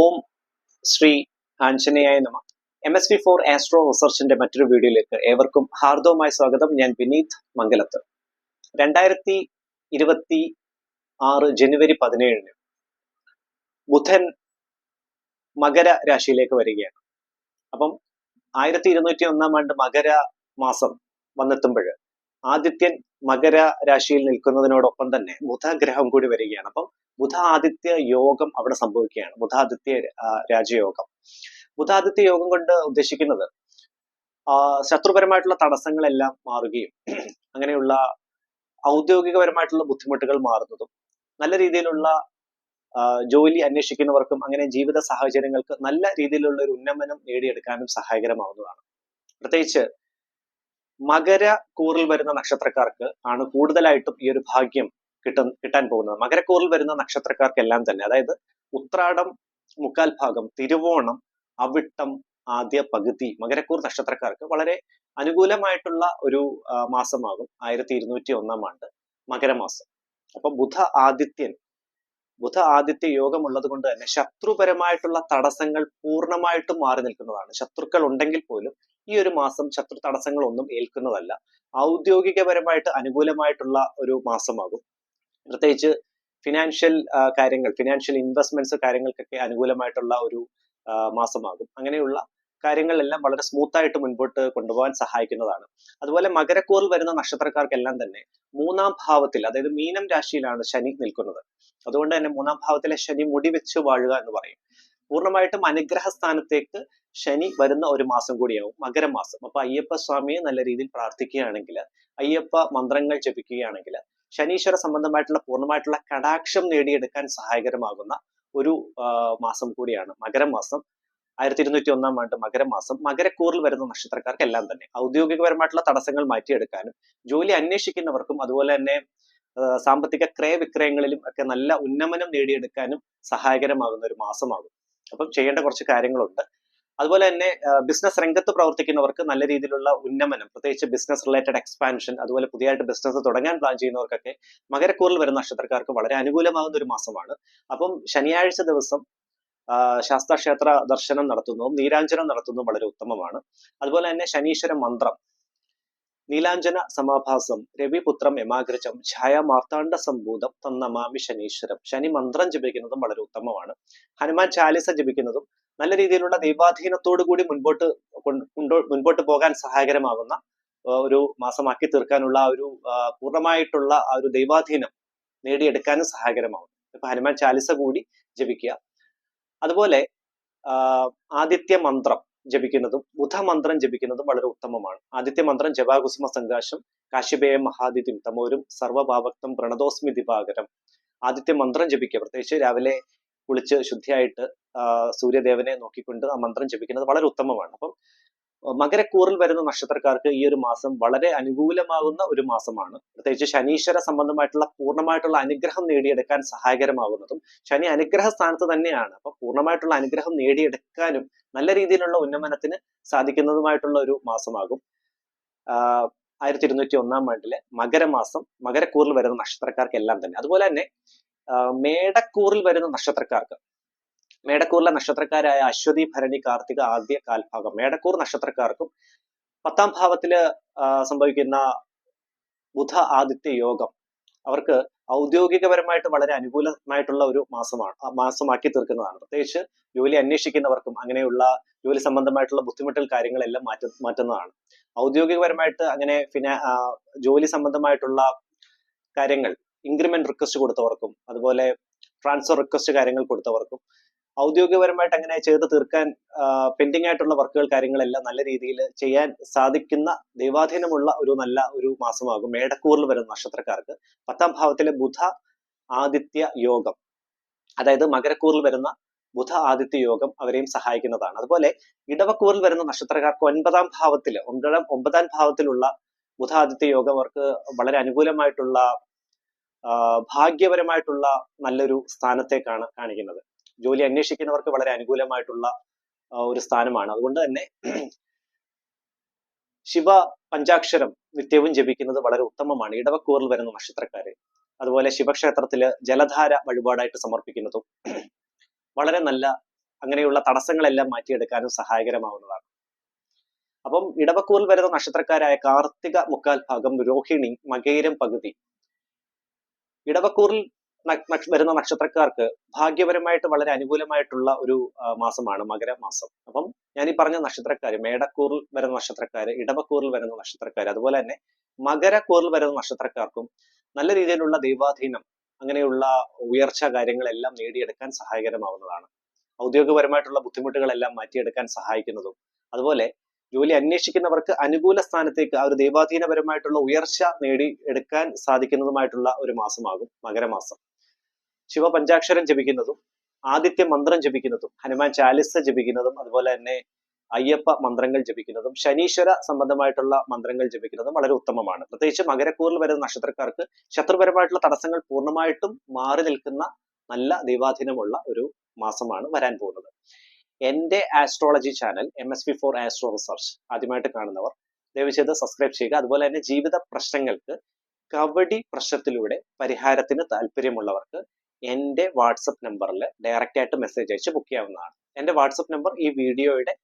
ഓം ശ്രീ ആഞ്ജനേയായ നമ. M S V for astro റിസർച്ചിന്റെ മറ്റൊരു വീഡിയോയിലേക്ക് ഏവർക്കും ഹാർദവമായ സ്വാഗതം. ഞാൻ വിനീത് മംഗലത്ത്. രണ്ടായിരത്തി ഇരുപത്തി ആറ് ജനുവരി പതിനേഴിന് ബുധൻ മകര രാശിയിലേക്ക് വരികയാണ്. അപ്പം ആയിരത്തി ഇരുന്നൂറ്റി ഒന്നാം ആണ്ട് മകര മാസം വന്നെത്തുമ്പോൾ ആദിത്യൻ മകര രാശിയിൽ നിൽക്കുന്നതിനോടൊപ്പം തന്നെ ബുധഗ്രഹം കൂടി വരികയാണ്. അപ്പം ബുധാദിത്യ യോഗം അവിടെ സംഭവിക്കുകയാണ്. ബുധാദിത്യ രാജയോഗം. ബുധാദിത്യ യോഗം കൊണ്ട് ഉദ്ദേശിക്കുന്നത് ശത്രുപരമായിട്ടുള്ള തടസ്സങ്ങളെല്ലാം മാറുകയും അങ്ങനെയുള്ള ഔദ്യോഗികപരമായിട്ടുള്ള ബുദ്ധിമുട്ടുകൾ മാറുന്നതും നല്ല രീതിയിലുള്ള ജോലി അന്വേഷിക്കുന്നവർക്കും അങ്ങനെ ജീവിത സാഹചര്യങ്ങൾക്ക് നല്ല രീതിയിലുള്ള ഒരു ഉന്നമനം നേടിയെടുക്കാനും സഹായകരമാവുന്നതാണ്. പ്രത്യേകിച്ച് മകര കൂറിൽ വരുന്ന നക്ഷത്രക്കാർക്ക് ആണ് കൂടുതലായിട്ടും ഈ ഒരു ഭാഗ്യം കിട്ടാൻ കിട്ടാൻ പോകുന്നത്. മകരക്കൂറിൽ വരുന്ന നക്ഷത്രക്കാർക്കെല്ലാം തന്നെ അതായത് ഉത്രാടം മുക്കാൽ ഭാഗം തിരുവോണം അവിട്ടം ആദ്യ പകുതി മകരക്കൂർ നക്ഷത്രക്കാർക്ക് വളരെ അനുകൂലമായിട്ടുള്ള ഒരു മാസമാകും ആയിരത്തി ഇരുന്നൂറ്റി ഒന്നാം ആണ്ട് മകരമാസം. അപ്പൊ ബുധ ആദിത്യൻ ബുധ ആദിത്യ യോഗം ഉള്ളത് കൊണ്ട് തന്നെ ശത്രുപരമായിട്ടുള്ള തടസ്സങ്ങൾ പൂർണമായിട്ടും മാറി നിൽക്കുന്നതാണ്. ശത്രുക്കൾ ഉണ്ടെങ്കിൽ പോലും ഈ ഒരു മാസം ശത്രു തടസ്സങ്ങൾ ഒന്നും ഏൽക്കുന്നതല്ല. ഔദ്യോഗികപരമായിട്ട് അനുകൂലമായിട്ടുള്ള ഒരു മാസമാകും. പ്രത്യേകിച്ച് ഫിനാൻഷ്യൽ കാര്യങ്ങൾ ഫിനാൻഷ്യൽ ഇൻവെസ്റ്റ്മെന്റ്സ് കാര്യങ്ങൾക്കൊക്കെ അനുകൂലമായിട്ടുള്ള ഒരു മാസമാകും. അങ്ങനെയുള്ള കാര്യങ്ങളെല്ലാം വളരെ സ്മൂത്ത് ആയിട്ട് മുൻപോട്ട് കൊണ്ടുപോകാൻ സഹായിക്കുന്നതാണ്. അതുപോലെ മകരക്കൂറിൽ വരുന്ന നക്ഷത്രക്കാർക്കെല്ലാം തന്നെ മൂന്നാം ഭാവത്തിൽ അതായത് മീനം രാശിയിലാണ് ശനി നിൽക്കുന്നത്. അതുകൊണ്ട് തന്നെ മൂന്നാം ഭാവത്തിലെ ശനി മുടി വെച്ച് വാഴുക എന്ന് പറയും. പൂർണമായിട്ടും അനുഗ്രഹ സ്ഥാനത്തേക്ക് ശനി വരുന്ന ഒരു മാസം കൂടിയാവും മകരമാസം. അപ്പൊ അയ്യപ്പ സ്വാമിയെ നല്ല രീതിയിൽ പ്രാർത്ഥിക്കുകയാണെങ്കിൽ അയ്യപ്പ മന്ത്രങ്ങൾ ജപിക്കുകയാണെങ്കിൽ ശനീശ്വര സംബന്ധമായിട്ടുള്ള പൂർണമായിട്ടുള്ള കടാക്ഷം നേടിയെടുക്കാൻ സഹായകരമാകുന്ന ഒരു മാസം കൂടിയാണ് മകരമാസം. ആയിരത്തി ഇരുന്നൂറ്റി ഒന്നാം ആണ്ട് മകരമാസം മകരക്കൂറിൽ വരുന്ന നക്ഷത്രക്കാർക്കെല്ലാം തന്നെ ഔദ്യോഗികപരമായിട്ടുള്ള തടസ്സങ്ങൾ മാറ്റിയെടുക്കാനും ജോലി അന്വേഷിക്കുന്നവർക്കും അതുപോലെ തന്നെ സാമ്പത്തിക ക്രയവിക്രയങ്ങളിലും ഒക്കെ നല്ല ഉന്നമനം നേടിയെടുക്കാനും സഹായകരമാകുന്ന ഒരു മാസമാകും. അപ്പം ചെയ്യേണ്ട കുറച്ച് കാര്യങ്ങളുണ്ട്. അതുപോലെ തന്നെ ബിസിനസ് രംഗത്ത് പ്രവർത്തിക്കുന്നവർക്ക് നല്ല രീതിയിലുള്ള ഉന്നമനം പ്രത്യേകിച്ച് ബിസിനസ് റിലേറ്റഡ് എക്സ്പാൻഷൻ അതുപോലെ പുതിയതായിട്ട് ബിസിനസ് തുടങ്ങാൻ പ്ലാൻ ചെയ്യുന്നവർക്കൊക്കെ മകരക്കൂറിൽ വരുന്ന നക്ഷത്രക്കാർക്ക് വളരെ അനുകൂലമാകുന്ന ഒരു മാസമാണ്. അപ്പം ശനിയാഴ്ച ദിവസം ശാസ്താക്ഷേത്ര ദർശനം നടത്തുന്നതും നീരാഞ്ജനം നടത്തുന്നതും വളരെ ഉത്തമമാണ്. അതുപോലെ തന്നെ ശനീശ്വര മന്ത്രം നീലാഞ്ജന സമാഭാസം രവിപുത്രം യമാഗ്രജം ഛായ മാർത്താണ്ഡ സംഭൂതം തന്നമാമി ശനീശ്വരം ശനി മന്ത്രം ജപിക്കുന്നതും വളരെ ഉത്തമമാണ്. ഹനുമാൻ ചാലിസ ജപിക്കുന്നതും നല്ല രീതിയിലുള്ള ദൈവാധീനത്തോടു കൂടി മുൻപോട്ട് മുൻപോട്ട് പോകാൻ സഹായകരമാകുന്ന ഒരു മാസമാക്കി തീർക്കാനുള്ള ഒരു പൂർണമായിട്ടുള്ള ആ ഒരു ദൈവാധീനം നേടിയെടുക്കാനും സഹായകരമാകും. ഇപ്പൊ ഹനുമാൻ ചാലിസ കൂടി ജപിക്കുക. അതുപോലെ ആദിത്യ മന്ത്രം ജപിക്കുന്നതും ബുധമന്ത്രം ജപിക്കുന്നതും വളരെ ഉത്തമമാണ്. ആദിത്യ മന്ത്രം ജപാകുസുമ സംഘാശം കാശിപേയ മഹാദിത്യം തമോരും സർവഭാവക്തം പ്രണതോസ്മി ദിവാകരം. ആദിത്യ മന്ത്രം ജപിക്കുക. പ്രത്യേകിച്ച് രാവിലെ കുളിച്ച് ശുദ്ധിയായിട്ട് സൂര്യദേവനെ നോക്കിക്കൊണ്ട് ആ മന്ത്രം ജപിക്കുന്നത് വളരെ ഉത്തമമാണ്. അപ്പം മകരക്കൂറിൽ വരുന്ന നക്ഷത്രക്കാർക്ക് ഈ ഒരു മാസം വളരെ അനുകൂലമാകുന്ന ഒരു മാസമാണ്. പ്രത്യേകിച്ച് ശനീശ്വര സംബന്ധമായിട്ടുള്ള പൂർണമായിട്ടുള്ള അനുഗ്രഹം നേടിയെടുക്കാൻ സഹായകരമാകുന്നതും ശനി അനുഗ്രഹ സ്ഥാനത്ത് തന്നെയാണ്. അപ്പൊ പൂർണമായിട്ടുള്ള അനുഗ്രഹം നേടിയെടുക്കാനും നല്ല രീതിയിലുള്ള ഉന്നമനത്തിന് സാധിക്കുന്നതുമായിട്ടുള്ള ഒരു മാസമാകും. ആയിരത്തി ഇരുന്നൂറ്റി ഒന്നാം ആണ്ടിലെ മകരമാസം മകരക്കൂറിൽ വരുന്ന നക്ഷത്രക്കാർക്ക് എല്ലാം തന്നെ. അതുപോലെ തന്നെ മേടക്കൂറിൽ വരുന്ന നക്ഷത്രക്കാർക്ക് മേടക്കൂറിലെ നക്ഷത്രക്കാരായ അശ്വതി ഭരണി കാർത്തിക ആദ്യ കാൽഭാഗം. മേടക്കൂർ നക്ഷത്രക്കാർക്കും പത്താം ഭാവത്തിൽ സംഭവിക്കുന്ന ബുധ ആദിത്യ യോഗം അവർക്ക് ഔദ്യോഗികപരമായിട്ട് വളരെ അനുകൂലമായിട്ടുള്ള ഒരു മാസമാണ് മാസമാക്കി തീർക്കുന്നതാണ്. പ്രത്യേകിച്ച് ജോലി അന്വേഷിക്കുന്നവർക്കും അങ്ങനെയുള്ള ജോലി സംബന്ധമായിട്ടുള്ള ബുദ്ധിമുട്ടൽ കാര്യങ്ങളെല്ലാം മാറ്റ മാറ്റുന്നതാണ്. ഔദ്യോഗികപരമായിട്ട് അങ്ങനെ ഫിനാ ജോലി സംബന്ധമായിട്ടുള്ള കാര്യങ്ങൾ ഇൻക്രിമെന്റ് റിക്വസ്റ്റ് കൊടുത്തവർക്കും അതുപോലെ ട്രാൻസ്ഫർ റിക്വസ്റ്റ് കാര്യങ്ങൾ കൊടുത്തവർക്കും ഔദ്യോഗികപരമായിട്ട് അങ്ങനെ ചെയ്ത് തീർക്കാൻ പെൻഡിങ് ആയിട്ടുള്ള വർക്കുകൾ കാര്യങ്ങളെല്ലാം നല്ല രീതിയിൽ ചെയ്യാൻ സാധിക്കുന്ന ദൈവാധീനമുള്ള ഒരു നല്ല ഒരു മാസമാകും മേടക്കൂറിൽ വരുന്ന നക്ഷത്രക്കാർക്ക്. പത്താം ഭാവത്തിലെ ബുധ ആദിത്യ യോഗം. അതായത് മകരക്കൂറിൽ വരുന്ന ബുധ ആദിത്യ യോഗം അവരെയും സഹായിക്കുന്നതാണ്. അതുപോലെ ഇടവക്കൂറിൽ വരുന്ന നക്ഷത്രക്കാർക്ക് ഒൻപതാം ഭാവത്തിൽ ഒമ്പതാം ഒമ്പതാം ഭാവത്തിലുള്ള ബുധ ആദിത്യ യോഗം അവർക്ക് വളരെ അനുകൂലമായിട്ടുള്ള ഭാഗ്യപരമായിട്ടുള്ള നല്ലൊരു സ്ഥാനത്തേക്കാണ് കാണിക്കുന്നത്. ജോലി അന്വേഷിക്കുന്നവർക്ക് വളരെ അനുകൂലമായിട്ടുള്ള ഒരു സ്ഥാനമാണ്. അതുകൊണ്ട് തന്നെ ശിവ പഞ്ചാക്ഷരം നിത്യവും ജപിക്കുന്നത് വളരെ ഉത്തമമാണ്. ഇടവക്കൂറിൽ വരുന്ന നക്ഷത്രക്കാര് അതുപോലെ ശിവക്ഷേത്രത്തിൽ ജലധാര വഴിപാടായിട്ട് സമർപ്പിക്കുന്നതും വളരെ നല്ല അങ്ങനെയുള്ള തടസ്സങ്ങളെല്ലാം മാറ്റിയെടുക്കാനും സഹായകരമാവുന്നതാണ്. അപ്പം ഇടവക്കൂറിൽ വരുന്ന നക്ഷത്രക്കാരായ കാർത്തിക മുക്കാൽ ഭാഗം രോഹിണി മകേരം പകുതി. ഇടവക്കൂറിൽ വരുന്ന നക്ഷത്രക്കാർക്ക് ഭാഗ്യപരമായിട്ട് വളരെ അനുകൂലമായിട്ടുള്ള ഒരു മാസമാണ് മകരമാസം. അപ്പം ഞാൻ ഈ പറഞ്ഞ നക്ഷത്രക്കാർ മേടക്കൂറിൽ വരുന്ന നക്ഷത്രക്കാർ ഇടവക്കൂറിൽ വരുന്ന നക്ഷത്രക്കാർ അതുപോലെ തന്നെ മകരക്കൂറിൽ വരുന്ന നക്ഷത്രക്കാർക്കും നല്ല രീതിയിലുള്ള ദൈവാധീനം അങ്ങനെയുള്ള ഉയർച്ച കാര്യങ്ങളെല്ലാം നേടിയെടുക്കാൻ സഹായകരമാവുന്നതാണ്. ഔദ്യോഗികപരമായിട്ടുള്ള ബുദ്ധിമുട്ടുകളെല്ലാം മാറ്റിയെടുക്കാൻ സഹായിക്കുന്നതും. അതുപോലെ ജോലി അന്വേഷിക്കുന്നവർക്ക് അനുകൂല സ്ഥാനത്തേക്ക് ആ ഒരു ദൈവാധീനപരമായിട്ടുള്ള ഉയർച്ച നേടി എടുക്കാൻ സാധിക്കുന്നതുമായിട്ടുള്ള ഒരു മാസമാകും മകരമാസം. ശിവപഞ്ചാക്ഷരം ജപിക്കുന്നതും ആദിത്യ മന്ത്രം ജപിക്കുന്നതും ഹനുമാൻ ചാലിസ ജപിക്കുന്നതും അതുപോലെ തന്നെ അയ്യപ്പ മന്ത്രങ്ങൾ ജപിക്കുന്നതും ശനീശ്വര സംബന്ധമായിട്ടുള്ള മന്ത്രങ്ങൾ ജപിക്കുന്നതും വളരെ ഉത്തമമാണ്. പ്രത്യേകിച്ച് മകരക്കൂറിൽ വരുന്ന നക്ഷത്രക്കാർക്ക് ശത്രുപരമായിട്ടുള്ള തടസ്സങ്ങൾ പൂർണമായിട്ടും മാറി നിൽക്കുന്ന നല്ല ദൈവാധീനമുള്ള ഒരു മാസമാണ് വരാൻ പോകുന്നത്. എന്റെ astrology channel M S P for astro research ആദ്യമായിട്ട് കാണുന്നവർ ദയവ് ചെയ്ത് സബ്സ്ക്രൈബ് ചെയ്യുക. അതുപോലെ തന്നെ ജീവിത പ്രശ്നങ്ങൾക്ക് കബഡി പ്രശ്നത്തിലൂടെ പരിഹാരത്തിന് താല്പര്യമുള്ളവർക്ക് എന്റെ വാട്സപ്പ് നമ്പറിൽ ഡയറക്റ്റ് ആയിട്ട് മെസ്സേജ് അയച്ച് ബുക്ക് ചെയ്യാവുന്നതാണ്. എന്റെ വാട്സപ്പ് നമ്പർ ഈ വീഡിയോയുടെ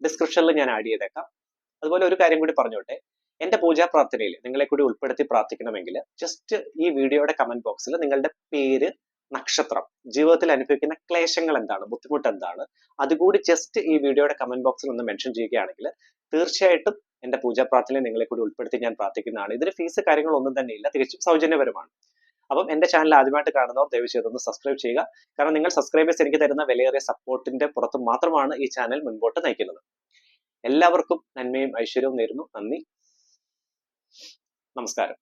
ഡിസ്ക്രിപ്ഷനിൽ ഞാൻ ആഡ് ചെയ്തേക്കാം. അതുപോലെ ഒരു കാര്യം കൂടി പറഞ്ഞോട്ടെ. എന്റെ പൂജാ പ്രാർത്ഥനയിൽ നിങ്ങളെ കൂടി ഉൾപ്പെടുത്തി പ്രാർത്ഥിക്കണമെങ്കിൽ ജസ്റ്റ് ഈ വീഡിയോയുടെ കമന്റ് ബോക്സിൽ നിങ്ങളുടെ പേര് നക്ഷത്രം ജീവിതത്തിൽ അനുഭവിക്കുന്ന ക്ലേശങ്ങൾ എന്താണ് ബുദ്ധിമുട്ട് എന്താണ് അതുകൂടി ജസ്റ്റ് ഈ വീഡിയോയുടെ കമന്റ് ബോക്സിൽ ഒന്ന് മെൻഷൻ ചെയ്യുകയാണെങ്കിൽ തീർച്ചയായിട്ടും എന്റെ പൂജാ പ്രാർത്ഥനയിൽ നിങ്ങളെ കൂടി ഉൾപ്പെടുത്തി ഞാൻ പ്രാർത്ഥിക്കുന്നതാണ്. ഇതിന് ഫീസ് കാര്യങ്ങളൊന്നും തന്നെ ഇല്ല തികച്ചും സൗജന്യപരമാണ്. അപ്പം എന്റെ ചാനൽ ആദ്യമായിട്ട് കാണുന്നവർ ദയവ് ചെയ്തൊന്ന് സബ്സ്ക്രൈബ് ചെയ്യുക. കാരണം നിങ്ങൾ സബ്സ്ക്രൈബേഴ്സ് എനിക്ക് തരുന്ന വിലയേറിയ സപ്പോർട്ടിന്റെ പുറത്ത് മാത്രമാണ് ഈ ചാനൽ മുൻപോട്ട് നയിക്കുന്നത്. എല്ലാവർക്കും നന്മയും ഐശ്വര്യവും നേരുന്നു. നന്ദി. നമസ്കാരം.